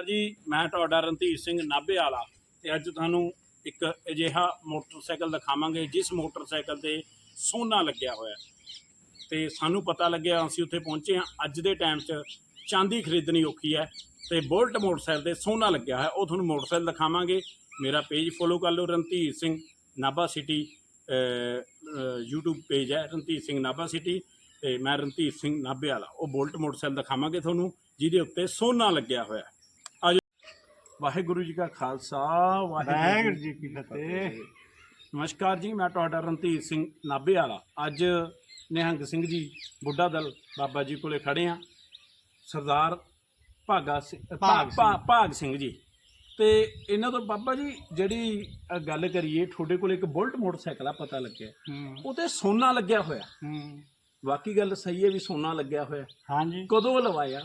Sir ਜੀ, ਮੈਂ ਤੁਹਾਡਾ ਰਣਧੀਰ ਸਿੰਘ ਨਾਭੇ ਵਾਲਾ ਤੇ ਅੱਜ ਤੁਹਾਨੂੰ ਇੱਕ ਅਜਿਹਾ ਮੋਟਰਸਾਈਕਲ ਦਿਖਾਵਾਂਗੇ, ਜਿਸ ਮੋਟਰਸਾਈਕਲ ਤੇ ਸੋਨਾ ਲੱਗਿਆ ਹੋਇਆ ਹੈ। ਤੇ ਸਾਨੂੰ ਪਤਾ ਲੱਗਿਆ, ਅਸੀਂ ਉੱਥੇ ਪਹੁੰਚੇ ਹਾਂ ਅੱਜ ਦੇ ਟਾਈਮ 'ਚ ਚਾਂਦੀ ਖਰੀਦਣੀ ਔਖੀ ਹੈ ਤੇ ਬੁਲਟ ਮੋਟਰਸਾਈਕਲ ਤੇ ਸੋਨਾ ਲੱਗਿਆ ਹੋਇਆ ਉਹ ਤੁਹਾਨੂੰ ਮੋਟਰਸਾਈਕਲ ਦਿਖਾਵਾਂਗੇ ਮੇਰਾ ਪੇਜ ਫੋਲੋ ਕਰ ਲਓ, Randhir Singh Nabha city YouTube page ਹੈ ਰਣਧੀਰ ਸਿੰਘ ਨਾਭਾ ਸਿਟੀ ਤੇ ਮੈਂ ਰਣਧੀਰ ਸਿੰਘ ਨਾਭੇ ਵਾਲਾ ਉਹ ਬੁਲਟ ਮੋਟਰਸਾਈਕਲ ਦਿਖਾਵਾਂਗੇ ਤੁਹਾਨੂੰ, ਜਿਹਦੇ ਉੱਤੇ ਸੋਨਾ ਲੱਗਿਆ ਹੋਇਆ ਹੈ। ਵਾਹਿਗੁਰੂ ਜੀ ਕਾ ਖਾਲਸਾ ਵਾਹਿਗੁਰੂ ਜੀ ਕੀ ਫਤਿਹ। ਨਮਸਕਾਰ ਜੀ ਮੈਂ ਤੁਹਾਡਾ ਰਣਧੀਰ ਸਿੰਘ ਨਾਭੇ ਵਾਲਾ। ਅੱਜ ਨਿਹੰਗ ਸਿੰਘ ਜੀ ਬੁੱਢਾ ਦਲ ਬਾਬਾ ਜੀ ਕੋਲੇ ਖੜੇ ਆ। ਸਰਦਾਰ ਭਾਗਾ ਸਿੰਘ। ਭਾਗ ਸਿੰਘ। ਜੀ। ਤੇ ਇਹਨਾਂ ਤੋਂ ਬਾਬਾ ਜੀ ਜਿਹੜੀ ਗੱਲ ਕਰੀਏ ਤੁਹਾਡੇ ਕੋਲ ਇੱਕ ਬੁਲਟ ਮੋਟਰਸਾਈਕਲ ਆ ਪਤਾ ਲੱਗਿਆ। ਉਹ ਤੇ ਸੋਨਾ ਲੱਗਿਆ ਹੋਇਆ। ਬਾਕੀ ਗੱਲ ਸਹੀ ਹੈ ਵੀ ਸੋਨਾ ਲੱਗਿਆ ਹੋਇਆ। ਹਾਂਜੀ। ਕਦੋਂ ਲਵਾਇਆ?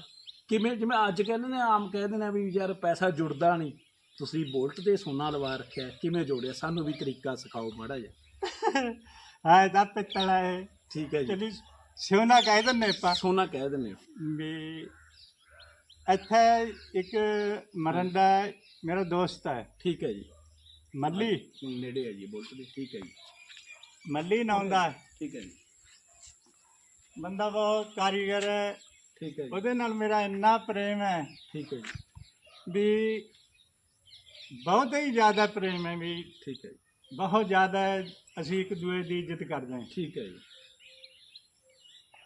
ਕਿਵੇਂ ਜਿਵੇਂ ਅੱਜ ਕਹਿੰਦੇ ਨੇ ਆਮ ਕਹਿੰਦੇ ਨੇ ਵੀ ਯਾਰ ਪੈਸਾ ਜੁੜਦਾ ਨਹੀਂ। ਤੁਸੀਂ ਬੋਲਟ ਤੇ ਸੋਨਾ ਲਵਾ ਰੱਖਿਆ ਕਿਵੇਂ ਜੋੜਿਆ? ਸਾਨੂੰ ਵੀ ਤਰੀਕਾ ਸਿਖਾਓ ਮਾੜਾ ਜਿਹਾ। ਹਾਂ ਤਾਂ ਪਿੱਤਲ ਹੈ ਠੀਕ ਹੈ ਜੀ। ਸੋਨਾ ਕਹਿ ਦਿੰਦੇ ਆਪਾਂ। ਸੋਨਾ ਕਹਿ ਦਿੰਦੇ ਹੋ ਵੀ ਇੱਥੇ ਇੱਕ ਮਰਨ ਦਾ ਮੇਰਾ ਦੋਸਤ ਹੈ। ਠੀਕ ਹੈ ਜੀ। ਮੱਲੀ। ਨੇੜੇ ਹੈ ਜੀ ਬੋਲਟ ਦੇ। ਠੀਕ ਹੈ ਜੀ। ਮੱਲੀ ਦਾ। ਠੀਕ ਹੈ ਜੀ। ਬੰਦਾ ਬਹੁਤ ਕਾਰੀਗਰ ਹੈ। ਠੀਕ ਹੈ ਜੀ। ਉਹਦੇ ਨਾਲ ਮੇਰਾ ਇੰਨਾ ਪ੍ਰੇਮ ਹੈ ਠੀਕ ਹੈ ਜੀ। ਵੀ ਬਹੁਤ ਹੀ ਜ਼ਿਆਦਾ ਪ੍ਰੇਮ ਹੈ ਵੀ ਠੀਕ ਹੈ ਜੀ। ਬਹੁਤ ਜ਼ਿਆਦਾ ਅਸੀਂ ਇੱਕ ਦੂਏ ਦੀ ਇੱਜ਼ਤ ਕਰਦੇ ਹਾਂ। ਠੀਕ ਹੈ ਜੀ।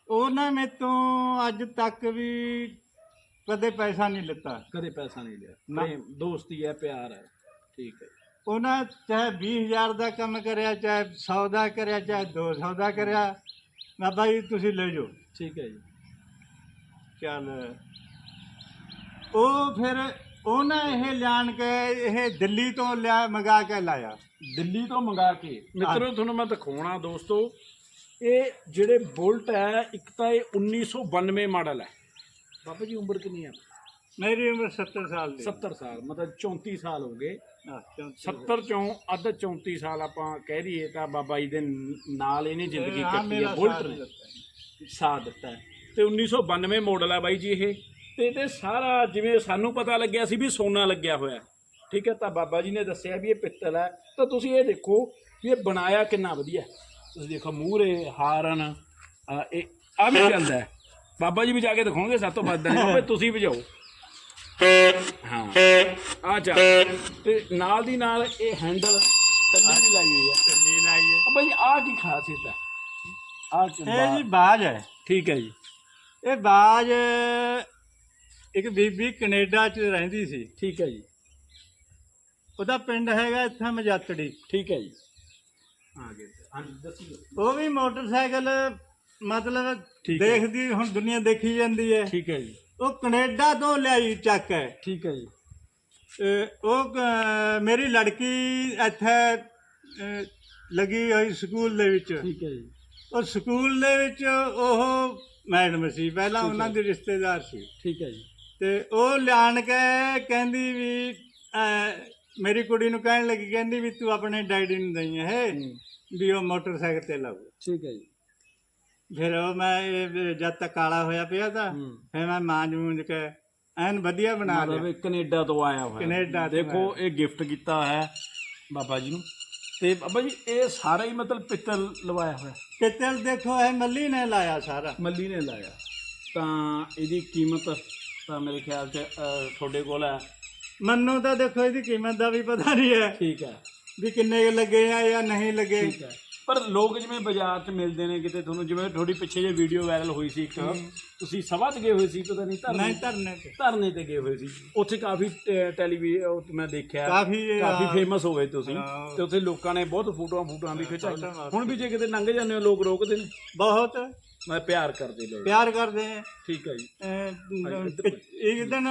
ਉਹਨਾਂ ਮੇਰੇ ਤੋਂ ਅੱਜ ਤੱਕ ਵੀ ਕਦੇ ਪੈਸਾ ਨਹੀਂ ਲਿੱਤਾ। ਕਦੇ ਪੈਸਾ ਨਹੀਂ ਲਿਆ। ਨਾ। ਪ੍ਰੇਮ ਦੋਸਤੀ ਹੈ ਪਿਆਰ ਹੈ। ਠੀਕ ਹੈ ਉਹਨਾਂ ਚਾਹੇ 20000 ਦਾ ਕੰਮ ਕਰਿਆ ਚਾਹੇ 100 ਦਾ ਕਰਿਆ ਚਾਹੇ 200 ਦਾ ਕਰਿਆ ਬਾਬਾ ਜੀ ਤੁਸੀਂ ਲੈ ਜਾਓ। ਠੀਕ ਹੈ ਜੀ। ਚੱਲ ਉਹ ਫਿਰ ਉਹਨਾਂ ਇਹ ਲਿਆਣ ਕੇ ਇਹ ਦਿੱਲੀ ਤੋਂ ਲਿਆ ਮੰਗਾ ਕੇ ਲਾਇਆ। ਦਿੱਲੀ ਤੋਂ ਮੰਗਾ ਕੇ। ਮਿੱਤਰੋ ਤੁਹਾਨੂੰ ਮੈਂ ਦਿਖਾਉਣਾ ਦੋਸਤੋ ਇਹ ਜਿਹੜੇ ਬੁਲਟ ਹੈ ਇੱਕ ਤਾਂ ਇਹ 1992 ਮਾਡਲ ਹੈ। ਬਾਬਾ ਜੀ ਉਮਰ ਕਿੰਨੀ ਹੈ? ਮੇਰੀ ਉਮਰ 70 ਸਾਲ ਦੀ 70 ਸਾਲ ਮਤਲਬ 34 ਸਾਲ ਹੋ ਗਏ। ਹਾਂ, ਚੌਂਤੀ। 70 ਚੋਂ ਅੱਧ 34 ਸਾਲ ਆਪਾਂ ਕਹਿ ਦਈਏ ਤਾਂ ਬਾਬਾ ਜੀ ਦੇ ਨਾਲ ਇਹਨੇ ਜ਼ਿੰਦਗੀ ਕੱਟੀ ਹੈ ਬੁਲਟ ਨੇ। ਸਾਥ ਦਿੱਤਾ ਹੈ। ਤੇ 1992 ਮਾਡਲ ਹੈ ਬਾਈ ਜੀ ਇਹ। ਤੇ ਤੇ ਸਾਰਾ ਜਿਵੇਂ ਸਾਨੂੰ ਪਤਾ ਲੱਗਿਆ ਸੀ ਵੀ ਸੋਨਾ ਲੱਗਿਆ ਹੋਇਆ ਠੀਕ ਹੈ ਤਾਂ ਬਾਬਾ ਜੀ ਨੇ ਦੱਸਿਆ ਵੀ ਇਹ ਪਿੱਤਲ ਹੈ। ਤਾਂ ਤੁਸੀਂ ਇਹ ਦੇਖੋ ਵੀ ਇਹ ਬਣਾਇਆ ਕਿੰਨਾ ਵਧੀਆ। ਤੁਸੀਂ ਦੇਖੋ ਮੂਹਰੇ ਹਾਰਨ ਇਹ ਆ ਵੀ ਚੱਲਦਾ। ਬਾਬਾ ਜੀ ਵਜਾ ਕੇ ਦਿਖਾਉਣਗੇ ਸਭ ਤੋਂ ਵੱਧ। ਨਹੀਂ ਤੁਸੀਂ ਵਜਾਓ ਹਾਂ ਆ ਜਾ। ਤੇ ਨਾਲ ਦੀ ਨਾਲ ਇਹ ਹੈਂਡਲ ਕੰਨੀ ਵੀ ਲਾਈ ਹੋਈ ਹੈ। ਚੱਲੀ ਲਾਈ ਹੈ। ਜੀ ਆ ਕੀ ਖਾਸੀਅਤ ਹੈ। ਆ ਇਹ ਜੀ ਬਾਜ ਹੈ। ਠੀਕ ਹੈ ਜੀ। ਇਹ ਬਾਜ ਇੱਕ ਬੀਬੀ ਕੈਨੇਡਾ 'ਚ ਰਹਿੰਦੀ ਸੀ। ਠੀਕ ਹੈ ਜੀ। ਉਹਦਾ ਪਿੰਡ ਹੈਗਾ ਇੱਥੇ ਮਜਾਤੜੀ। ਠੀਕ ਹੈ ਜੀ। ਆ ਗਏ ਹਾਂਜੀ ਦੱਸਿਓ ਉਹ ਵੀ ਮੋਟਰਸਾਈਕਲ ਮਤਲਬ ਠੀਕ ਹੈ। ਦੇਖਦੀ ਹੁਣ ਦੁਨੀਆ ਦੇਖੀ ਜਾਂਦੀ ਹੈ। ਠੀਕ ਹੈ ਜੀ। ਉਹ ਕੈਨੇਡਾ ਤੋਂ ਲਿਆਈ ਚੱਕ ਹੈ। ਠੀਕ ਹੈ ਜੀ। ਅਹ ਉਹ ਕ- ਮੇਰੀ ਲੜਕੀ ਇੱਥੇ ਅਹ, ਲੱਗੀ ਹੋਈ ਸਕੂਲ ਦੇ ਵਿੱਚ। ਠੀਕ ਹੈ ਜੀ। ਉਹ ਸਕੂਲ ਦੇ ਵਿੱਚ ਉਹ ਮੈਡਮ ਸੀ ਪਹਿਲਾਂ ਉਹਨਾਂ ਦੇ ਰਿਸ਼ਤੇਦਾਰ ਸੀ ਠੀਕ ਹੈ ਜੀ ਤੇ ਉਹ ਲਿਆਣ ਕੇ ਕਹਿੰਦੀ ਵੀ ਅਹ, ਮੇਰੀ ਕੁੜੀ ਨੂੰ ਕਹਿਣ ਲੱਗੀ ਕਹਿੰਦੀ ਵੀ ਤੂੰ ਆਪਣੇ ਡੈਡੀ ਨੂੰ ਦਈ ਇਹ ਹੂੰ, ਵੀ ਉਹ ਮੋਟਰਸਾਈਕਲ ਤੇ ਲਾਉ ਠੀਕ ਹੈ ਜੀ ਫਿਰ ਉਹ ਮੈਂ ਇਹ ਜਦ ਤੱਕ ਕਾਲਾ ਹੋਇਆ ਪਿਆ ਤਾਂ ਹੂੰ ਫਿਰ ਮੈਂ ਮਾਂਜ ਮੂੰਜ ਕੇ ਐਨ ਵਧੀਆ ਬਣਾ ਮਤਲਬ ਲਿਆ ਇਹ ਕੈਨੇਡਾ ਤੋਂ ਆਇਆ ਹੋਇਆ ਕੈਨੇਡਾ ਤੋਂ ਦੇਖੋ ਇਹ ਗਿਫਟ ਕੀਤਾ ਹੈ ਬਾਬਾ ਜੀ ਨੂੰ ਤੇ ਬਾਬਾ ਜੀ ਇਹ ਸਾਰਾ ਹੀ ਮਤਲਬ ਪਿੱਤਲ ਲਵਾਇਆ ਹੋਇਆ। ਪਿੱਤਲ ਦੇਖੋ ਇਹ ਮੱਲੀ ਨੇ ਲਾਇਆ ਸਾਰਾ। ਮੱਲੀ ਨੇ ਲਾਇਆ। ਤਾਂ ਇਹਦੀ ਕੀਮਤ ਤਾਂ ਮੇਰੇ ਖਿਆਲ 'ਚ ਅ, ਤੁਹਾਡੇ ਕੋਲ ਹੈ। ਮੈਨੂੰ ਤਾਂ ਦੇਖੋ ਇਹਦੀ ਕੀਮਤ ਦਾ ਵੀ ਪਤਾ ਨਹੀਂ ਹੈ ਠੀਕ ਹੈ। ਵੀ ਕਿੰਨੇ ਕੁ ਲੱਗੇ ਆ ਜਾਂ ਨਹੀਂ ਲੱਗੇ। ਠੀਕ ਹੈ। ਪਰ ਲੋਕ ਜਿਵੇਂ ਬਾਜ਼ਾਰ 'ਚ ਮਿਲਦੇ ਨੇ ਕਿਤੇ ਤੁਹਾਨੂੰ ਜਿਵੇਂ ਥੋੜੀ ਪਿੱਛੇ ਜੇ ਵੀਡੀਓ ਵਾਇਰਲ ਹੋਈ ਸੀ ਇੱਕ ਤੁਸੀਂ ਸਭਾ 'ਚ ਗਏ ਹੋਏ ਸੀ ਪਤਾ ਨਹੀਂ ਧਰਨੇ ਨਹੀਂ ਧਰਨੇ ਤੇ। ਧਰਨੇ ਤੇ ਗਏ ਹੋਏ ਸੀ। ਉੱਥੇ ਕਾਫੀ ਟੈਲੀਵਿਜ਼ਨ ਮੈਂ ਦੇਖਿਆ। ਕਾਫੀ ਕਾਫੀ ਫੇਮਸ ਹੋ ਗਏ ਤੁਸੀਂ। ਤੇ ਉੱਥੇ ਲੋਕਾਂ ਨੇ ਬਹੁਤ ਫੋਟੋਆਂ ਫੋਟੋਆਂ ਵੀ ਖਿਚਾਈਆਂ ਹੁਣ ਵੀ ਜੇ ਕਿਤੇ ਲੰਘ ਜਾਂਦੇ ਹੋ ਲੋਕ ਰੋਕਦੇ ਨੇ? ਬਹੁਤ। ਮੈਂ ਪਿਆਰ ਕਰਦੇ ਲੋਕ। ਪਿਆਰ ਕਰਦੇ ਆ। ਠੀਕ ਹੈ ਜੀ ਇੱਕ ਦਿਨ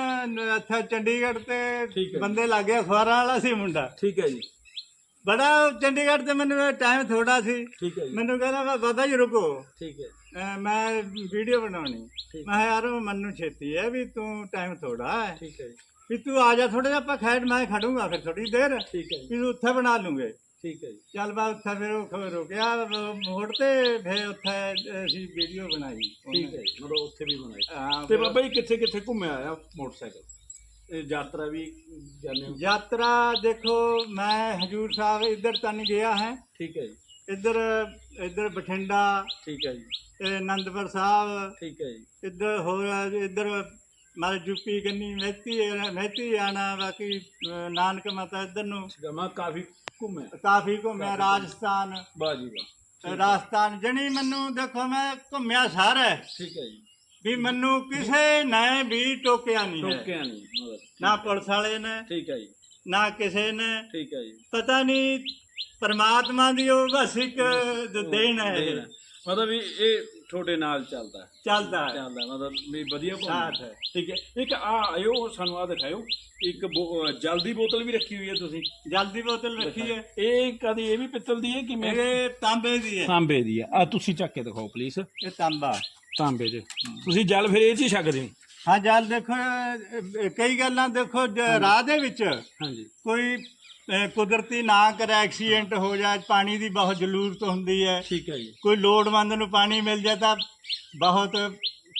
ਇੱਥੇ ਚੰਡੀਗੜ੍ਹ। ਤੇ ਬੰਦੇ ਲੱਗੇ ਅਖਬਾਰਾਂ ਵਾਲਾ ਸੀ ਮੁੰਡਾ। ਠੀਕ ਹੈ ਜੀ। ਬੜਾ ਚੰਡੀਗੜ੍ਹ ਤੇ ਮੈਨੂੰ ਟਾਈਮ ਥੋੜਾ ਸੀ। ਠੀਕ ਹੈ ਜੀ। ਮੈਨੂੰ ਕਹਿੰਦਾ ਵਾ, ਬਾਬਾ ਜੀ ਰੁਕੋ। ਠੀਕ ਹੈ। ਅਹ, ਮੈਂ ਵੀਡੀਓ ਬਣਾਉਣੀ। ਮੈਂ ਕਿਹਾ, ਯਾਰ ਮੈਨੂੰ ਛੇਤੀ ਹੈ ਵੀ ਤੂੰ ਟਾਈਮ ਥੋੜਾ ਹੈ। ਠੀਕ ਹੈ ਜੀ। ਵੀ ਤੂੰ ਆ ਜਾ ਥੋੜਾ ਜਿਹਾ ਆਪਾਂ ਖੈਰ ਮੈਂ ਖੜੂੰਗਾ ਫਿਰ ਥੋੜੀ ਦੇਰ। ਠੀਕ ਹੈ ਜੀ। ਵੀ ਤੂੰ ਉੱਥੇ ਬਣਾ ਲੂੰਗੇ। ਠੀਕ ਹੈ ਜੀ। ਚੱਲ ਬਾ ਉੱਥੇ ਫਿਰ ਉਹ ਖਬਰ ਰੁਕਿਆ। ਮੋੜ ਤੇ ਫਿਰ ਉੱਥੇ ਅਸੀਂ ਵੀਡੀਓ ਬਣਾਈ। ਠੀਕ ਹੈ ਜੀ। ਮਤਲਬ ਉੱਥੇ ਵੀ ਬਣਾਏ ਹਾਂ ਤੇ ਬਾਬਾ ਜੀ ਕਿੱਥੇ ਕਿੱਥੇ ਘੁੰਮਿਆ ਆ ਮੋਟਰਸਾਈਕਲ? ਇਹ ਯਾਤਰਾ ਵੀ ਜਾਂਦੇ ਹੋ? ਯਾਤਰਾ ਦੇਖੋ ਮੈਂ ਹਜੂਰ ਸਾਹਿਬ ਇੱਧਰ ਤਾਂ ਨਹੀਂ ਗਿਆ ਹੈ। ਠੀਕ ਹੈ ਜੀ। ਇੱਧਰ ਇੱਧਰ ਬਠਿੰਡਾ ਠੀਕ ਹੈ ਜੀ। ਇਹ ਅਨੰਦਪੁਰ ਸਾਹਿਬ ਠੀਕ ਹੈ ਜੀ। ਇੱਧਰ ਹੋਰ ਇੱਧਰ ਮਾਰੇ ਯੂਪੀ ਕੰਨੀ ਮਹਿਤੀ ਮਹਿਤੀ ਆਣਾ ਬਾਕੀ ਨਾਨਕ ਮਾਤਾ ਇੱਧਰ ਨੂੰ। ਮੈਂ ਕਾਫੀ ਘੁੰਮਿਆ ਕਾਫੀ ਘੁੰਮਿਆ ਰਾਜਸਥਾਨ। ਵਾਹ ਜੀ ਵਾਹ। ਰਾਜਸਥਾਨ ਜਣੀ ਮੈਨੂੰ ਦੇਖੋ ਮੈਂ ਘੁੰਮਿਆ ਸਾਰਾ। ਠੀਕ ਹੈ ਜੀ। ਵੀ ਮੈਨੂੰ ਕਿਸੇ ਨੇ ਵੀ ਟੋਕਿਆ ਨਹੀਂ ਹੈ। ਟੋਕਿਆ ਨਹੀਂ ਨਾ ਪੁਲਿਸ ਵਾਲੇ ਨੇ ਠੀਕ ਹੈ ਜੀ। ਨਾ ਕਿਸੇ ਨੇ। ਠੀਕ ਹੈ ਜੀ। ਪਤਾ ਨਹੀਂ ਪਰਮਾਤਮਾ ਦੀ ਉਹ ਬਸ ਇੱਕ ਦੇਣ ਹੈ ਦੇਣ ਹੈ। ਮਤਲਬ ਵੀ ਇਹ ਤੁਹਾਡੇ ਨਾਲ ਚੱਲਦਾ ਹੈ। ਚੱਲਦਾ ਹੈ। ਚੱਲਦਾ ਹੈ, ਮਤਲਬ ਵੀ ਵਧੀਆ ਸਾਥ ਘੁੰਮਦਾ ਹੈ ਠੀਕ ਹੈ। ਇੱਕ ਆ ਆਇਓ ਸਾਨੂੰ ਆ ਦਿਖਾਇਓ। ਇੱਕ ਬੋ- ਅਹ ਜਲ ਦੀ ਬੋਤਲ ਵੀ ਰੱਖੀ ਹੋਈ ਹੈ ਤੁਸੀਂ। ਜਲਦੀ ਬੋਤਲ ਰੱਖੀ ਹੈ। ਇਹ ਕਦੀ ਇਹ ਵੀ ਪਿੱਤਲ ਦੀ ਹੈ ਕਿ ਮੈਂ ਇਹ ਤਾਂਬੇ ਦੀ ਹੈ। ਤਾਂਬੇ ਦੀ ਹੈ। ਆ ਤੁਸੀਂ ਚੱਕ ਕੇ ਦਿਖਾਓ ਪਲੀਜ਼ ਇਹ ਤਾਂਬਾ ਤਾਂਬੇ ਦੇ। ਤੁਸੀਂ ਜਲ ਫਿਰ ਇਹ ਚ ਹੀ ਛਕਦੇ ਹੋ? ਹਾਂ ਜਲ ਦੇਖੋ ਅਹ, ਕਈ ਗੱਲਾਂ ਦੇਖੋ ਜ- ਰਾਹ ਦੇ ਵਿੱਚ ਹਾਂਜੀ। ਕੋਈ ਕੁਦਰਤੀ ਨਾ ਕਰ ਐਕਸੀਡੈਂਟ ਹੋ ਜਾਏ ਪਾਣੀ ਦੀ ਬਹੁਤ ਜ਼ਰੂਰਤ ਹੁੰਦੀ ਹੈ। ਠੀਕ ਹੈ ਜੀ। ਕੋਈ ਲੋੜਵੰਦ ਨੂੰ ਪਾਣੀ ਮਿਲ ਜਾਏ ਤਾਂ ਬਹੁਤ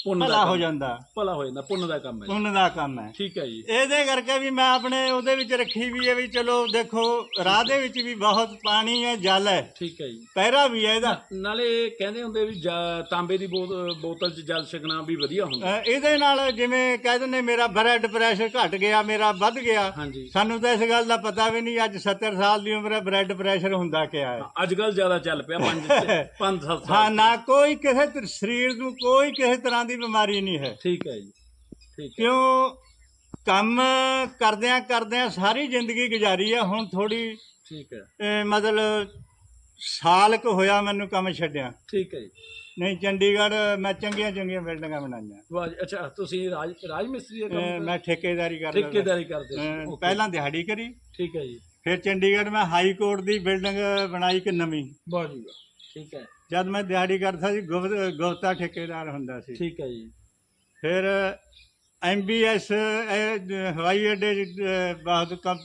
ਪੁੰਨ ਦਾ ਭਲਾ ਹੋ ਕੰਮ। ਜਾਂਦਾ। ਭਲਾ ਹੋ ਜਾਂਦਾ ਪੁੰਨ ਦਾ ਕੰਮ ਹੈ। ਪੁੰਨ ਦਾ ਕੰਮ ਹੈ। ਠੀਕ ਹੈ ਜੀ। ਇਹਦੇ ਕਰਕੇ ਵੀ ਮੈਂ ਆਪਣੇ ਉਹਦੇ ਵਿੱਚ ਰੱਖੀ ਵੀ ਹੈ ਵੀ ਚਲੋ ਦੇਖੋ ਰਾਹ ਦੇ ਵਿੱਚ ਵੀ ਬਹੁਤ ਪਾਣੀ ਹੈ ਜਲ ਹੈ। ਠੀਕ ਹੈ ਜੀ। ਪਹਿਰਾ ਵੀ ਹੈ ਇਹਦਾ। ਨਾਲੇ ਕਹਿੰਦੇ ਹੁੰਦੇ ਵੀ ਜਾ- ਤਾਂਬੇ ਦੀ ਬੋਤ- ਬੋਤਲ ਚ ਜਲ ਛਕਣਾ ਵੀ ਵਧੀਆ ਹੁੰਦਾ। ਇਹਦੇ ਨਾਲ ਜਿਵੇਂ ਕਹਿ ਦਿੰਦੇ ਮੇਰਾ ਬਲੱਡ ਪ੍ਰੈਸ਼ਰ ਘਟ ਗਿਆ ਮੇਰਾ ਵੱਧ ਗਿਆ। ਹਾਂਜੀ। ਸਾਨੂੰ ਤਾਂ ਇਸ ਗੱਲ ਦਾ ਪਤਾ ਵੀ ਨਹੀਂ ਅੱਜ 70 ਸਾਲ ਦੀ ਉਮਰ ਹੈ ਬਲੱਡ ਪ੍ਰੈਸ਼ਰ ਹੁੰਦਾ ਕਿਆ ਹੈ। ਅੱਜ ਕੱਲ ਜ਼ਿਆਦਾ ਚੱਲ ਪਿਆ 5 5 7 ਹਾਂ ਸਾਲ। ਨਾ ਕੋਈ ਕਿਸੇ ਸਰੀਰ ਨੂੰ ਕੋਈ ਕਿਸੇ ਤਰ੍ਹਾਂ ਦੀ ਬਿਮਾਰੀ ਨਹੀਂ ਹੈ। ਠੀਕ ਹੈ ਜੀ। ਠੀਕ ਹੈ। ਕਿਉਂ? ਕੰਮ ਕਰਦਿਆਂ ਕਰਦਿਆਂ ਸਾਰੀ ਜ਼ਿੰਦਗੀ ਗੁਜ਼ਾਰੀ ਹੈ ਹੁਣ ਥੋੜੀ ਠੀਕ ਹੈ। ਮਤਲਬ ਸਾਲ ਕੁ ਹੋਇਆ ਮੈਨੂੰ ਕੰਮ ਛੱਡਿਆ। ਠੀਕ ਹੈ ਜੀ। ਨਹੀਂ ਚੰਡੀਗੜ੍ਹ ਮੈਂ ਚੰਗੀਆਂ ਚੰਗੀਆਂ ਬਿਲਡਿੰਗਾਂ ਬਣਾਈਆਂ। ਵਾਹ ਜੀ, ਅੱਛਾ ਤੁਸੀਂ ਰਾਜ ਰਾਜ ਮਿਸਤਰੀ ਦਾ ਅਹ ਕੰਮ ਮੈਂ ਠੇਕੇਦਾਰੀ ਕਰਦਾ ਠੇਕੇਦਾਰੀ ਕਰਦੇ ਸੀ। ਅਹ Okay, ਪਹਿਲਾਂ ਦਿਹਾੜੀ ਕਰੀ। ਠੀਕ ਹੈ ਜੀ। ਫਿਰ ਚੰਡੀਗੜ੍ਹ ਮੈਂ ਹਾਈ ਕੋਰਟ ਦੀ ਬਿਲਡਿੰਗ ਬਣਾਈ ਇੱਕ ਨਵੀਂ। ਵਾਹ ਜੀ ਵਾਹ। ਠੀਕ ਹੈ। ਜਦ ਮੈਂ ਦਿਹਾੜੀ ਕਰਦਾ ਸੀ ਗੁਪਤਾ ਠੇਕੇਦਾਰ ਹੁੰਦਾ ਸੀ। ਠੀਕ ਹੈ ਜੀ। ਫਿਰ ਐਮਬੀਐਸ ਹਵਾਈ ਅੱਡੇ ਬਹੁਤ ਕੰਮ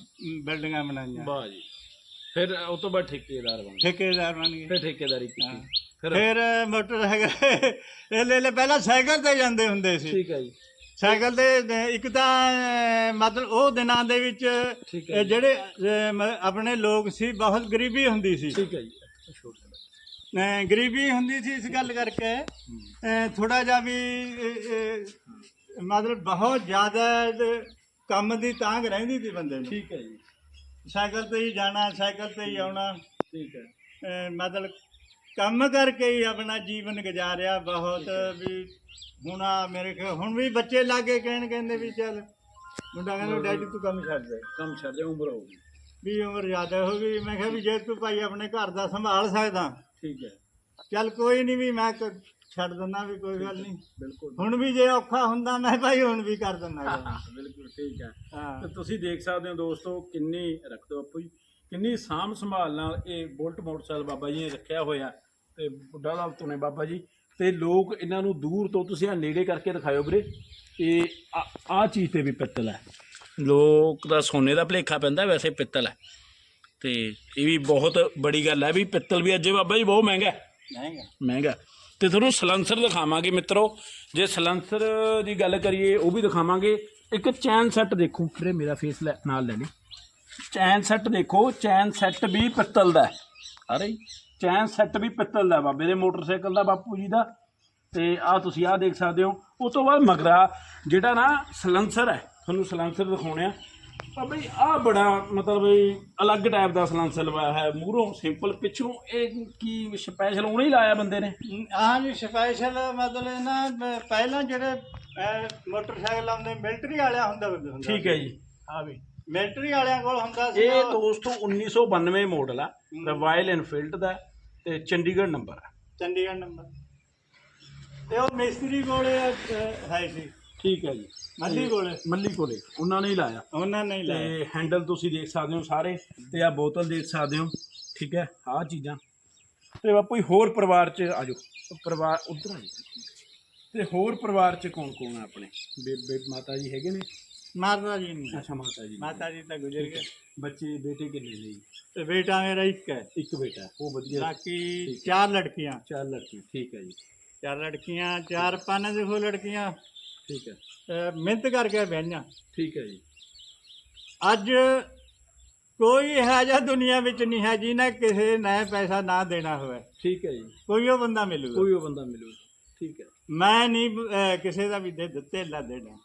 ਬਿਲਡਿੰਗਾਂ ਬਣਾਈਆਂ। ਵਾਹ ਜੀ। ਫਿਰ ਉਹ ਤੋਂ ਬਾਅਦ ਠੇਕੇਦਾਰ ਬਣ ਗਏ। ਠੇਕੇਦਾਰ ਬਣ ਗਏ। ਫਿਰ ਠੇਕੇਦਾਰੀ। ਕੀਤੀ। ਫਿਰ ਮੋਟਰਸਾਈਕਲ ਇਹ ਲੈ ਲੈ ਪਹਿਲਾਂ ਸਾਈਕਲ ਤੇ ਜਾਂਦੇ ਹੁੰਦੇ ਸੀ। ਠੀਕ ਹੈ ਜੀ। ਸਾਈਕਲ ਤੇ ਇੱਕ ਤਾਂ ਮਤਲਬ ਉਹ ਦਿਨਾਂ ਦੇ ਵਿੱਚ ਜਿਹੜੇ ਆਪਣੇ ਲੋਕ ਸੀ ਬਹੁਤ ਗਰੀਬੀ ਹੁੰਦੀ ਸੀ। ਠੀਕ ਹੈ ਜੀ। ਅਹ, ਗਰੀਬੀ ਹੁੰਦੀ ਸੀ ਇਸ ਗੱਲ ਕਰਕੇ ਥੋੜਾ ਜਿਹਾ ਵੀ ਅਹ, ਅਹ, ਮਤਲਬ ਬਹੁਤ ਜ਼ਿਆਦਾ ਕੰਮ ਦੀ ਤਾਂਗ ਰਹਿੰਦੀ ਸੀ ਬੰਦੇ ਨੂੰ। ਠੀਕ ਹੈ ਜੀ। ਸਾਈਕਲ ਤੇ ਹੀ ਜਾਣਾ ਸਾਈਕਲ ਤੇ ਹੀ ਆਉਣਾ। ਠੀਕ ਹੈ। ਅਹ, ਮਤਲਬ ਕੰਮ ਕਰਕੇ ਹੀ ਆਪਣਾ ਜੀਵਨ ਗੁਜ਼ਾਰਿਆ ਬਹੁਤ ਵੀ। ਹੁਣ ਆ ਮੇਰੇ ਖਿਆਲ ਹੁਣ ਵੀ ਬੱਚੇ ਲਾਗੇ ਕਹਿਣ ਕਹਿੰਦੇ ਵੀ ਚੱਲ ਮੁੰਡਾ ਕਹਿੰਦਾ ਡੈਡੀ ਤੂੰ ਕੰਮ ਛੱਡ ਦੇ। ਕੰਮ ਛੱਡ ਜਾ ਉਮਰ ਹੋ ਗਈ। ਵੀ ਉਮਰ ਜ਼ਿਆਦਾ ਹੋ ਗਈ। ਮੈਂ ਕਿਹਾ ਵੀ ਜੇ ਤੂੰ ਭਾਈ ਆਪਣੇ ਘਰ ਦਾ ਸੰਭਾਲ ਸਕਦਾ ਠੀਕ ਹੈ। ਚੱਲ ਕੋਈ ਨਹੀਂ ਵੀ ਮੈਂ ਕ- ਛੱਡ ਦਿੰਦਾ ਵੀ ਕੋਈ ਗੱਲ ਨਹੀਂ ਬਿਲਕੁਲ। ਹੁਣ ਵੀ ਜੇ ਔਖਾ ਹੁੰਦਾ ਮੈਂ ਭਾਈ ਹੁਣ ਵੀ ਕਰ ਦਿੰਦਾ। ਬਿਲਕੁਲ ਠੀਕ ਹੈ। ਹਾਂ। ਤੇ ਤੁਸੀਂ ਦੇਖ ਸਕਦੇ ਹੋ ਦੋਸਤੋ ਕਿੰਨੀ ਰੱਖ ਦਿਓ ਆਪੂ ਜੀ। ਕਿੰਨੀ ਸਾਂਭ ਸੰਭਾਲ ਨਾਲ ਇਹ ਬੁਲਟ ਮੋਟਰਸਾਈਕਲ ਬਾਬਾ ਜੀ ਨੇ ਰੱਖਿਆ ਹੋਇਆ। ਤੇ ਬੁੱਢਾ ਦਾ ਤੋਂ ਨੇ ਬਾਬਾ ਜੀ। ਤੇ ਲੋਕ ਇਹਨਾਂ ਨੂੰ ਦੂਰ ਤੋਂ ਤੁਸੀਂ ਆ ਨੇੜੇ ਕਰਕੇ ਦਿਖਾਇਓ ਵੀਰੇ। ਇਹ ਆ ਚੀਜ਼ ਤੇ ਵੀ ਪਿੱਤਲ ਹੈ। ਲੋਕ ਦਾ ਸੋਨੇ ਦਾ ਭਲੇਖਾ ਪੈਂਦਾ ਵੈਸੇ ਪਿੱਤਲ ਹੈ। ਤੇ ਇਹ ਵੀ ਬਹੁਤ ਬੜੀ ਗੱਲ ਹੈ ਵੀ ਪਿੱਤਲ ਵੀ ਅੱਜ ਬਾਬਾ ਜੀ ਬਹੁਤ ਮਹਿੰਗਾ ਹੈ। ਮਹਿੰਗਾ। ਮਹਿੰਗਾ ਤੇ ਤੁਹਾਨੂੰ ਸਲੈਂਸਰ ਦਿਖਾਵਾਂਗੇ ਮਿੱਤਰੋ। ਜੇ ਸਲੈਂਸਰ ਦੀ ਗੱਲ ਕਰੀਏ ਉਹ ਵੀ ਦਿਖਾਵਾਂਗੇ। ਇੱਕ ਚੈਨ ਸੈੱਟ ਦੇਖੋ। ਵੀਰੇ ਮੇਰਾ ਫੇਸ ਨਾਲ ਲੈ ਲਈ। ਚੈਨ ਸੈੱਟ ਦੇਖੋ। ਚੈਨ ਸੈੱਟ ਵੀ ਪਿੱਤਲ ਦਾ ਅਰੇ। ਚੈਨ ਸੈੱਟ ਵੀ ਪਿੱਤਲ ਦਾ ਬਾਬੇ ਦੇ। ਮੋਟਰਸਾਈਕਲ ਦਾ ਬਾਪੂ ਜੀ ਦਾ। ਤੇ ਆ ਤੁਸੀਂ ਆ ਦੇਖ ਸਕਦੇ ਹੋ। ਉਸ ਤੋਂ ਬਾਅਦ ਮਗਰਾ ਜਿਹੜਾ ਨਾ ਸਲੈਂਸਰ ਹੈ ਤੁਹਾਨੂੰ ਸਲੈਂਸਰ ਦਿਖਾਉਣੇ ਬਾਬਾ ਜੀ ਆ ਬੜਾ ਮਤਲਬ ਵੀ ਅਲੱਗ ਟਾਈਪ ਦਾ ਸਲੈਂਸਰ ਲਵਾਇਆ ਹੈ ਮੂਹਰੋਂ ਸਿੰਪਲ ਪਿੱਛੋਂ। ਇਹ ਕੀ ਸਪੈਸ਼ਲ ਉਹਨੇ ਹੀ ਲਾਇਆ ਬੰਦੇ ਨੇ? ਹਾਂ ਜੀ ਸਪੈਸ਼ਲ ਮਤਲਬ ਨਾ ਬ- ਪਹਿਲਾਂ ਜਿਹੜੇ ਅਹ, ਮੋਟਰਸਾਈਕਲ ਆਉਂਦੇ ਮਿਲਟਰੀ ਵਾਲਿਆਂ ਹੁੰਦਾ ਹੁੰਦਾ ਠੀਕ ਹੈ ਜੀ। ਆ ਵੀ ਮਿਲਟਰੀ ਵਾਲਿਆਂ ਕੋਲ ਹੁੰਦਾ ਸੀ। ਇਹ ਦੋਸਤੋ 1992 ਮਾਡਲ ਆ ਰਾਇਲ ਐਨਫੀਲਡ ਦਾ ਤੇ ਚੰਡੀਗੜ੍ਹ ਨੰਬਰ ਆ। ਚੰਡੀਗੜ੍ਹ ਨੰਬਰ ਤੇ ਉਹ ਮਿਸਤਰੀ ਕੋਲੇ ਅਹ, ਹੈ ਸੀ। ਠੀਕ ਹੈ ਜੀ। ਮੱਲੀ ਕੋਲੇ? ਮੱਲੀ ਕੋਲੇ। ਉਹਨਾਂ ਨੇ ਹੀ ਲਾਇਆ। ਉਹਨਾਂ ਨੇ ਹੀ ਲਾਇਆ। ਤੇ ਹੈਂਡਲ ਤੁਸੀਂ ਦੇਖ ਸਕਦੇ ਹੋ ਸਾਰੇ। ਤੇ ਆ ਬੋਤਲ ਦੇਖ ਸਕਦੇ ਹੋ। ਠੀਕ ਹੈ ਆਹ ਚੀਜ਼ਾਂ। ਤੇ ਬਾਪੂ ਜੀ ਹੋਰ ਪਰਿਵਾਰ ਚ ਆ ਜਾਓ। ਪਰਿਵਾਰ ਉਧਰ ਆ ਜਾਓ ਤੇ ਹੋਰ ਪਰਿਵਾਰ ਚ ਕੌਣ ਕੌਣ ਆ ਆਪਣੇ? ਬੇਬੇ ਮਾਤਾ ਜੀ ਹੈਗੇ ਨੇ? ਮਾਤਾ ਜੀ ਨਹੀਂ। ਅੱਛਾ ਮਾਤਾ ਜੀ ਮਾਤਾ ਜੀ ਤਾਂ ਗੁਜ਼ਰ ਗਏ। ਬੱਚੇ ਬੇਟੇ ਕਿੰਨੇ ਨੇ ਜੀ? ਤੇ ਬੇਟਾ ਮੇਰਾ ਇੱਕ ਹੈ। ਇੱਕ ਬੇਟਾ। ਉਹ ਵਧੀਆ। ਬਾਕੀ ਚਾਰ ਲੜਕੀਆਂ। ਚਾਰ ਲੜਕੀ ਠੀਕ ਹੈ ਜੀ। ਚਾਰ ਲੜਕੀਆਂ ਚਾਰ ਪੰਜ ਦੇਖੋ ਲੜਕੀਆਂ। ਠੀਕ ਹੈ। ਅਹ, ਮਿਹਨਤ ਕਰਕੇ ਬਹਿਣੀਆਂ ਠੀਕ ਹੈ ਜੀ। ਅੱਜ ਕੋਈ ਇਹੋ ਜਿਹਾ ਦੁਨੀਆ ਵਿੱਚ ਨਹੀਂ ਹੈ ਜਿਹਨੇ ਕਿਸੇ ਨੇ ਪੈਸਾ ਨਾ ਦੇਣਾ ਹੋਵੇ। ਠੀਕ ਹੈ ਜੀ। ਕੋਈ ਉਹ ਬੰਦਾ ਮਿਲੂਗਾ। ਕੋਈ ਉਹ ਬੰਦਾ ਮਿਲੂ ਠੀਕ ਹੈ। ਮੈਂ ਨਹੀਂ ਅਹ, ਕਿਸੇ ਦਾ ਵੀ ਦੇ ਦਿੱਤੇ ਲਾ ਦੇਣਾ।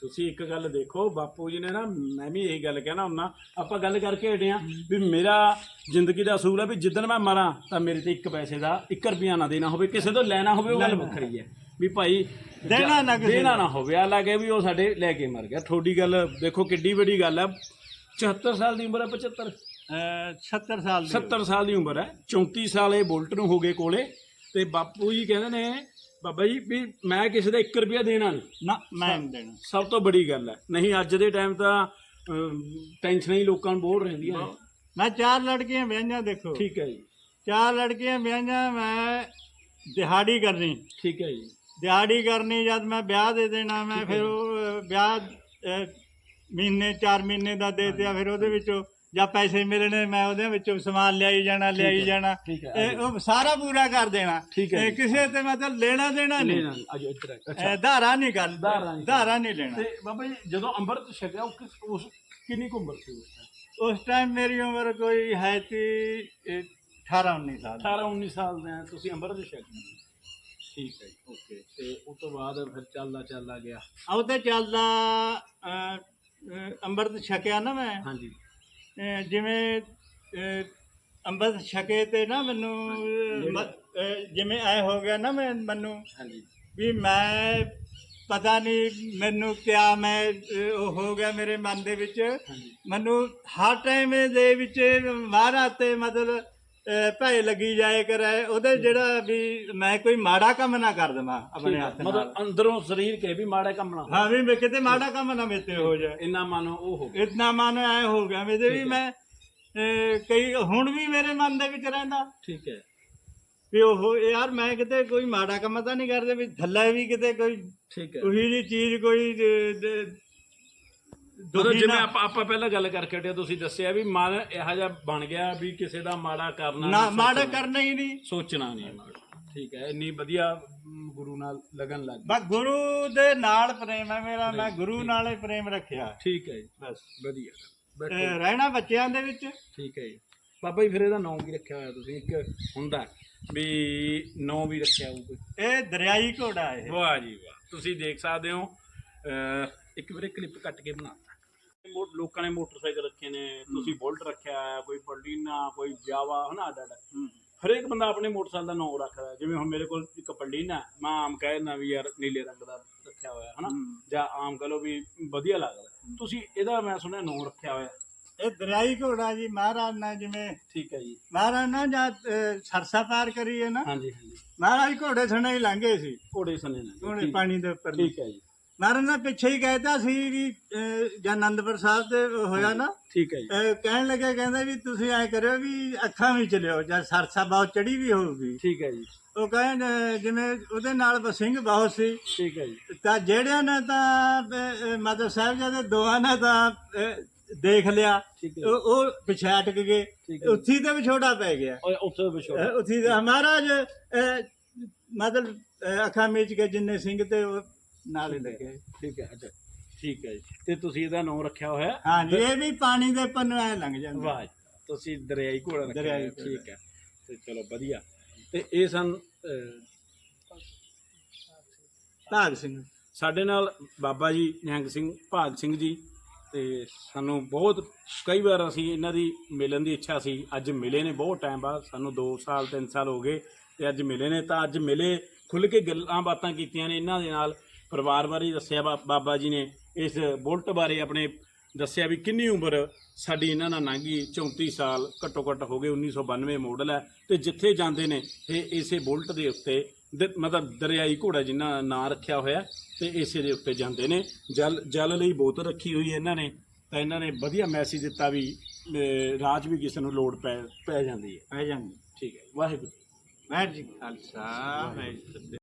ਤੁਸੀਂ ਇੱਕ ਗੱਲ ਦੇਖੋ ਬਾਪੂ ਜੀ ਨੇ ਨਾ ਮੈਂ ਵੀ ਇਹੀ ਗੱਲ ਕਹਿਣਾ ਹੁੰਨਾ ਆਪਾਂ ਗੱਲ ਕਰਕੇ ਹਟੇ ਆ ਵੀ ਮੇਰਾ ਜ਼ਿੰਦਗੀ ਦਾ ਅਸੂਲ ਹੈ ਵੀ ਜਿੱਦਣ ਮੈਂ ਮਰਾਂ ਤਾਂ ਮੇਰੇ ਤੇ ਇੱਕ ਪੈਸੇ ਦਾ 1 ਰੁਪਿਆ ਨਾ ਦੇਣਾ ਹੋਵੇ ਕਿਸੇ ਤੋਂ ਲੈਣਾ ਹੋਵੇ ਉਹ ਗੱਲ ਵੱਖਰੀ ਹੈ। ਵੀ ਭਾਈ ਦੇਣਾ ਨਾ ਕਿਸੇ ਦੇਣਾ ਨਾ। ਹੋਵੇ। ਆ ਲੱਗੇ ਵੀ ਉਹ ਸਾਡੇ ਲੈ ਕੇ ਮਰ ਗਿਆ। ਤੁਹਾਡੀ ਗੱਲ ਦੇਖੋ ਕਿੱਡੀ ਵੱਡੀ ਗੱਲ ਹੈ 74 ਸਾਲ ਦੀ ਉਮਰ ਹੈ 75 ਅਹ, 70 ਸਾਲ ਦੀ। 70 ਸਾਲ ਦੀ ਉਮਰ ਹੈ 34 ਸਾਲ ਇਹ ਬੁਲਟ ਨੂੰ ਹੋ ਗਏ ਕੋਲੇ। ਤੇ ਬਾਪੂ ਜੀ ਕਹਿੰਦੇ ਨੇ ਬਾਬਾ ਜੀ ਵੀ ਮੈਂ ਕਿਸੇ ਦਾ 1 ਰੁਪਿਆ ਦੇਣਾ ਨਹੀਂ। ਨਾ ਮੈਂ ਨਹੀਂ ਦੇਣਾ। ਸਭ ਤੋਂ ਬੜੀ ਗੱਲ ਹੈ ਨਹੀਂ ਅੱਜ ਦੇ ਟਾਈਮ ਤਾਂ ਟੈਨਸ਼ਨਾਂ ਹੀ ਲੋਕਾਂ ਨੂੰ ਬਹੁਤ ਰਹਿੰਦੀਆਂ ਨੇ। ਮੈਂ ਚਾਰ ਲੜਕੀਆਂ ਵਿਆਹੀਆਂ ਦੇਖੋ। ਠੀਕ ਹੈ ਜੀ। ਚਾਰ ਲੜਕੀਆਂ ਵਿਆਹੀਆਂ ਮੈਂ ਦਿਹਾੜੀ ਕਰਨੀ। ਠੀਕ ਹੈ ਜੀ। ਦਿਹਾੜੀ ਕਰਨੀ ਜਦ ਮੈਂ ਵਿਆਹ ਦੇ ਦੇਣਾ ਮੈਂ ਫਿਰ ਉਹ ਵਿਆਹ ਅਹ, ਮਹੀਨੇ 4 ਮਹੀਨੇ ਦਾ ਦੇ ਦਿਆ ਫਿਰ ਉਹਦੇ ਵਿੱਚੋਂ ਜਾਂ ਪੈਸੇ ਮਿਲਣੇ ਮੈਂ ਉਹਦੇ ਵਿੱਚੋਂ ਸਮਾਨ ਲਿਆਈ ਜਾਣਾ ਲਿਆਈ ਜਾਣਾ। ਠੀਕ ਹੈ ਇਹ ਉਹ ਸਾਰਾ ਪੂਰਾ ਕਰ ਦੇਣਾ। ਠੀਕ ਹੈ ਇਹ ਕਿਸੇ ਤੇ ਮਤਲਬ ਲੈਣਾ ਦੇਣਾ ਨਹੀਂ। ਲੈਣਾ ਨਹੀਂ। ਅਜੋ ਇੱਧਰ ਆ। ਅੱਛਾ। ਇਹ ਧਾਰਾ ਨਹੀਂ ਕਰ ਧਾਰਾ ਨਹੀਂ ਧਾਰਾ ਨਹੀਂ ਲੈਣਾ। ਤੇ ਬਾਬਾ ਜੀ ਜਦੋਂ ਅੰਮ੍ਰਿਤ ਛਕਿਆ ਉਹ ਕਿਸ ਉਸ ਕਿੰਨੀ ਕੁ ਉਮਰ ਸੀ ਉਸ time? ਉਸ ਟਾਈਮ ਮੇਰੀ ਉਮਰ ਕੋਈ ਹੈ ਤੀ 18 19 ਸਾਲ। 18 19 ਸਾਲ ਦੇ ਆ, ਤੁਸੀਂ ਅੰਮ੍ਰਿਤ ਛਕਿਆ। ਠੀਕ ਹੈ ਜੀ ਓਕੇ ਤੇ ਉਸ ਤੋਂ ਬਾਅਦ ਫਿਰ ਚੱਲਦਾ ਚੱਲਦਾ ਗਿਆ। ਉਹ ਤੇ ਚੱਲਦਾ ਅਹ, ਅਹ, ਅੰਮ੍ਰਿਤ ਛਕਿਆ ਨਾ ਮੈਂ? ਹਾਂਜੀ। ਅਹ ਜਿਵੇਂ ਅਹ, ਅੰਮ੍ਰਿਤ ਛਕੇ ਤੇ ਨਾ ਮੈਨੂੰ ਅਹ, ਮ- ਅਹ, ਜਿਵੇਂ ਐ ਹੋ ਗਿਆ ਨਾ ਮੈਂ ਮੈਨੂੰ। ਹਾਂਜੀ। ਵੀ ਮੈਂ ਪਤਾ ਨਹੀਂ ਮੈਨੂੰ ਕਿਆ ਮੈਂ ਅਹ, ਉਹ ਹੋ ਗਿਆ ਮੇਰੇ ਮਨ ਦੇ ਵਿੱਚ। ਹਾਂਜੀ। ਮੈਨੂੰ ਹਰ ਟਾਈਮ ਦੇ ਵਿੱਚ ਮਹਾਰਾਜ ਤੇ ਮਤਲਬ ਭੈ ਲੱਗੀ ਜਾਏ ਕਰੇ ਉਹਦੇ ਜਿਹੜਾ ਵੀ ਮੈਂ ਕੋਈ ਮਾੜਾ ਕੰਮ ਨਾ ਕਰ ਦਵਾਂ ਆਪਣੇ ਹੱਥ ਨਾਲ। ਮਤਲਬ ਅੰਦਰੋਂ ਸਰੀਰ ਕੇ ਵੀ ਮਾੜਾ ਕੰਮ ਨਾ ਹੋਵੇ। ਹਾਂ ਵੀ ਮੈਂ ਕਿਤੇ ਮਾੜਾ ਕੰਮ ਨਾ ਮੇਤੇ ਹੋ ਜਾਏ। ਇੰਨਾ ਮਨ ਉਹ ਹੋ ਗਿਆ। ਇਤਨਾ ਮਨ ਐ ਹੋ ਗਿਆ ਮੇਰੇ ਵੀ ਮੈਂ ਅਹ, ਕਈ ਹੁਣ ਵੀ ਮੇਰੇ ਮਨ ਦੇ ਵਿੱਚ ਰਹਿੰਦਾ। ਠੀਕ ਹੈ। ਵੀ ਉਹ ਯਾਰ ਮੈਂ ਕਿਤੇ ਕੋਈ ਮਾੜਾ ਕੰਮ ਤਾਂ ਨਹੀਂ ਕਰਦੇ ਵੀ ਥੱਲੇ ਵੀ ਕਿਤੇ ਕੋਈ ਠੀਕ ਹੈ। ਉਹੀ ਜੀ ਚੀਜ਼ ਕੋਈ ਦ- ਦੁਖੀ ਜਿਵੇਂ ਨਾ- ਆਪਾਂ ਆਪਾਂ ਪਹਿਲਾਂ ਗੱਲ ਕਰਕੇ ਹਟਿਆ ਤੁਸੀਂ ਦੱਸਿਆ ਵੀ ਮਨ ਇਹੋ ਜਿਹਾ ਬਣ ਗਿਆ ਵੀ ਕਿਸੇ ਦਾ ਮਾੜਾ ਕਰਨਾ ਨਾ ਨਹੀਂ, ਮਾੜਾ ਕਰਨਾ ਹੀ ਨਹੀਂ। ਸੋਚਣਾ ਨਹੀਂ ਠੀਕ ਹੈ ਇੰਨੀ ਵਧੀਆ ਗੁਰੂ ਨਾਲ ਲਗਨ ਲੱਗ ਗਈ। ਬਸ ਗੁਰੂ ਦੇ ਨਾਲ ਪ੍ਰੇਮ ਹੈ ਮੇਰਾ ਮੈਂ ਗੁਰੂ ਨਾਲ ਹੀ ਪ੍ਰੇਮ ਰੱਖਿਆ। ਠੀਕ ਹੈ ਜੀ ਬਸ। ਵਧੀਆ। ਬੈਠੋ। ਤੇ ਰਹਿਣਾ ਬੱਚਿਆਂ ਦੇ ਵਿੱਚ। ਠੀਕ ਹੈ ਜੀ। ਬਾਬਾ ਜੀ ਫਿਰ ਇਹਦਾ ਨਾਮ ਕੀ ਰੱਖਿਆ ਹੋਇਆ ਤੁਸੀਂ ਇੱਕ ਹੁੰਦਾ ਵੀ ਨਾਮ ਵੀ ਰੱਖਿਆ ਹੋਊਗਾ। ਇਹ ਦਰਿਆਈ ਘੋੜਾ ਇਹ। ਵਾਹ ਜੀ ਵਾਹ ਤੁਸੀਂ ਦੇਖ ਸਕਦੇ ਹੋ ਅਹ, ਇੱਕ ਵਾਰੀ ਕਲਿੱਪ ਕੱਟ ਕੇ ਬਣਾਤਾ ਮੋ- ਲੋਕਾਂ ਨੇ ਮੋਟਰਸਾਈਕਲ ਰੱਖੇ ਨੇ ਤੁਸੀਂ ਬੁਲਟ ਰੱਖਿਆ ਹੈ ਕੋਈ ਪਲਡੀਨਾ ਕੋਈ ਜਾਵਾ ਹਨਾ ਅੱਡ ਅੱਡ ਹਰੇਕ ਬੰਦਾ ਆਪਣੇ ਮੋਟਰਸਾਈਕਲ ਦਾ ਨਾਮ ਰੱਖਦਾ ਹੈ। ਜਿਵੇਂ ਹੁਣ ਮੇਰੇ ਕੋਲ ਇੱਕ ਪਲਡੀਨਾ ਹੈ, ਮੈਂ ਆਮ ਕਹਿ ਦਿੰਦਾ ਵੀ ਯਾਰ ਨੀਲੇ ਰੰਗ ਦਾ ਰੱਖਿਆ ਹੋਇਆ ਹਨਾ? ਜਾਂ ਆਮ ਕਹ ਲਓ ਵੀ ਵਧੀਆ ਲੱਗਦਾ ਤੁਸੀਂ ਇਹਦਾ ਮੈਂ ਸੁਣਿਆ ਨਾਮ ਰੱਖਿਆ ਹੋਇਆ ਇਹ ਦਰਿਆਈ ਘੋੜਾ ਜੀ ਮਹਾਰਾਜ ਨੇ ਜਿਵੇਂ ਠੀਕ ਹੈ ਜੀ। ਮਹਾਰਾਜ ਨਾ ਅਹ, ਸਰਸਾ ਪਾਰ ਕਰੀਏ ਨਾ? ਹਾਂਜੀ ਹਾਂਜੀ। ਮਹਾਰਾਜ ਘੋੜੇ ਸਣੇ ਹੀ ਲੰਘੇ ਸੀ। ਘੋੜੇ ਸੰਨੇ ਨੇ। ਘੋੜੇ ਪਾਣੀ ਦੇ ਉੱਪਰ ਠੀਕ ਹੈ ਜੀ। ਮਹਾਰਾਜ ਨੇ ਪਿੱਛੇ ਹੀ ਕਹਿਤਾ ਸੀ ਵੀ ਅਹ, ਆਨੰਦਪੁਰ ਸਾਹਿਬ ਤੇ ਹੋਇਆ ਨਾ। ਠੀਕ ਹੈ ਜੀ। ਅਹ, ਕਹਿਣ ਲੱਗੇ ਕਹਿੰਦੇ ਵੀ ਤੁਸੀਂ ਐ ਕਰਿਓ ਵੀ ਅੱਖਾਂ ਵਿੱਚ ਲਿਓ ਜਦ ਸਰਸਾ ਬਹੁਤ ਚੜੀ ਵੀ ਹੋਊਗੀ। ਠੀਕ ਹੈ ਜੀ। ਉਹ ਕਹਿੰਦੇ ਜਿਵੇਂ ਉਹਦੇ ਨਾਲ ਸਿੰਘ ਬਹੁਤ ਸੀ। ਠੀਕ ਹੈ ਜੀ। ਤਾਂ ਜਿਹੜਿਆਂ ਨੇ ਤਾਂ ਅਹ, ਮਤਲਬ ਸਾਹਿਬ ਜੀ ਦੋਵਾਂ ਨੇ ਤਾਂ ਅਹ, ਦੇਖ ਲਿਆ। ਠੀਕ ਹੈ। ਉਹ ਉਹ ਪਿਛੇ ਅਟਕ ਗਏ। ਠੀਕ ਹੈ। ਉੱਥੀ ਤੇ ਵਿਛੋੜਾ ਪੈ ਗਿਆ। ਉੱਥੇ ਵਿਛੋੜਾ। ਅਹ, ਉੱਥੀ ਮਹਾਰਾਜ ਅਹ, ਮਤਲਬ ਅਹ, ਅੱਖਾਂ ਮੀਚ ਕੇ ਜਿੰਨੇ ਸਿੰਘ ਤੇ ਉਹ ਨਾਲ ਲੱਗੇ ਠੀਕ ਹੈ ਅੱਛਾ ਠੀਕ ਹੈ ਜੀ। ਤੇ ਤੁਸੀਂ ਇਹਦਾ ਨਾਮ ਰੱਖਿਆ ਹੋਇਆ ਹਾਂ? ਜੀ ਇਹ ਵੀ ਪਾਣੀ ਦੇ ਉੱਪਰ ਨੂੰ ਐ ਲੰਘ ਜਾਂਦਾ। ਵਾਹ ਜੀ, ਤੁਸੀਂ ਦਰਿਆਈ ਘੋੜਾ ਰੱਖਿਆ ਦਰਿਆਈ ਹੋਇਆ, ਘੋੜਾ। ਠੀਕ ਹੈ। ਤੇ ਚਲੋ ਵਧੀਆ। ਤੇ ਇਹ ਸਨ ਅਹ, ਭਾਗ ਸਿੰਘ। ਸਾਡੇ ਨਾਲ ਬਾਬਾ ਜੀ ਨਿਹੰਗ ਸਿੰਘ ਭਾਗ ਸਿੰਘ ਜੀ ਤੇ ਸਾਨੂੰ ਬਹੁਤ ਕਈ ਵਾਰ ਅਸੀਂ ਇਹਨਾਂ ਦੀ ਮਿਲਣ ਦੀ ਇੱਛਾ ਸੀ। ਅੱਜ ਮਿਲੇ ਨੇ ਬਹੁਤ ਟਾਈਮ ਬਾਅਦ ਸਾਨੂੰ 2 ਸਾਲ 3 ਸਾਲ ਹੋ ਗਏ ਤੇ ਅੱਜ ਮਿਲੇ ਨੇ। ਤਾਂ ਅੱਜ ਮਿਲੇ ਖੁੱਲ ਕੇ ਗੱਲਾਂ ਬਾਤਾਂ ਕੀਤੀਆਂ ਨੇ ਇਹਨਾਂ ਦੇ ਨਾਲ। ਪਰਿਵਾਰ ਬਾਰੇ ਦੱਸਿਆ ਬਾਬਾ ਜੀ ਨੇ। ਇਸ ਬੁਲਟ ਬਾਰੇ ਆਪਣੇ ਦੱਸਿਆ ਵੀ ਕਿੰਨੀ ਉਮਰ ਸਾਡੀ ਇਹਨਾਂ ਨਾਲ ਲੰਘੀ 34 ਸਾਲ ਘੱਟੋ ਘੱਟ ਹੋ ਗਏ 1992 ਮਾਡਲ ਹੈ। ਤੇ ਜਿੱਥੇ ਜਾਂਦੇ ਨੇ ਇਹ ਇਸੇ ਬੁਲਟ ਦੇ ਉੱਤੇ ਮਤਲਬ ਦਰਿਆਈ ਘੋੜਾ ਜਿੰਨਾ ਨਾਂ ਰੱਖਿਆ ਹੋਇਆ ਤੇ ਇਸੇ ਦੇ ਉੱਤੇ ਜਾਂਦੇ ਨੇ। ਜਲ ਜਲ ਲਈ ਬੋਤਲ ਰੱਖੀ ਹੋਈ ਹੈ ਇਹਨਾਂ ਨੇ। ਤਾਂ ਇਹਨਾਂ ਨੇ ਵਧੀਆ ਮੈਸੇਜ ਦਿੱਤਾ ਵੀ ਰਾਜ ਵੀ ਕਿਸੇ ਨੂੰ ਲੋੜ ਪੈ ਪੈ ਜਾਂਦੀ ਹੈ। ਪੈ ਜਾਂਦੀ ਠੀਕ ਹੈ ਵਾਹਿਗੁਰੂ ਵਾਹਿਗੁਰੂ ਜੀ ਖਾਲਸਾ ਵਾਹਿਗੁਰੂ